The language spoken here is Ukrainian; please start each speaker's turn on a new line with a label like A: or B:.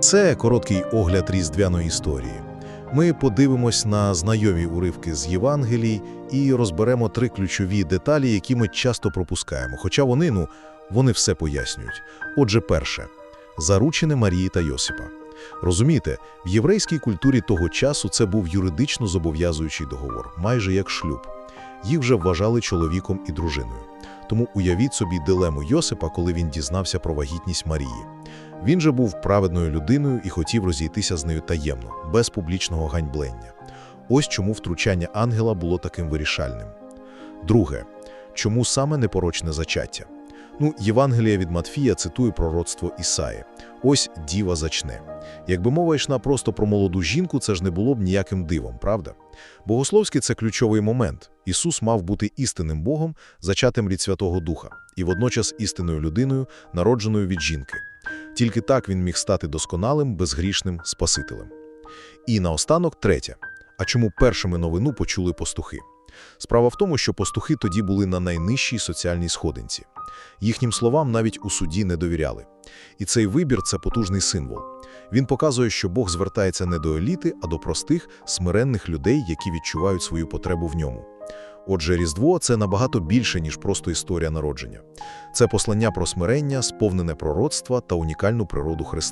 A: Це короткий огляд різдвяної історії. Ми подивимось на знайомі уривки з Євангелій і розберемо три ключові деталі, які ми часто пропускаємо. Хоча вони, ну, вони все пояснюють. Отже, перше – заручини Марії та Йосипа. Розумієте, в єврейській культурі того часу це був юридично зобов'язуючий договор, майже як шлюб. Їх вже вважали чоловіком і дружиною. Тому уявіть собі дилему Йосипа, коли він дізнався про вагітність Марії. Він же був праведною людиною і хотів розійтися з нею таємно, без публічного ганьблення. Ось чому втручання ангела було таким вирішальним. Друге. Чому саме непорочне зачаття? Ну, Євангелія від Матфія цитує пророцтво Ісаї. Ось діва зачне. Якби мова йшла просто про молоду жінку, це ж не було б ніяким дивом, правда? Богословський – це ключовий момент. Ісус мав бути істинним Богом, зачатим від Святого Духа, і водночас істинною людиною, народженою від жінки. Тільки так він міг стати досконалим, безгрішним Спасителем. І наостанок третє. А чому першими новину почули пастухи? Справа в тому, що пастухи тоді були на найнижчій соціальній сходинці. Їхнім словам навіть у суді не довіряли. І цей вибір – це потужний символ. Він показує, що Бог звертається не до еліти, а до простих, смиренних людей, які відчувають свою потребу в ньому. Отже, Різдво – це набагато більше, ніж просто історія народження. Це послання про смирення, сповнене пророцтва та унікальну природу Христа.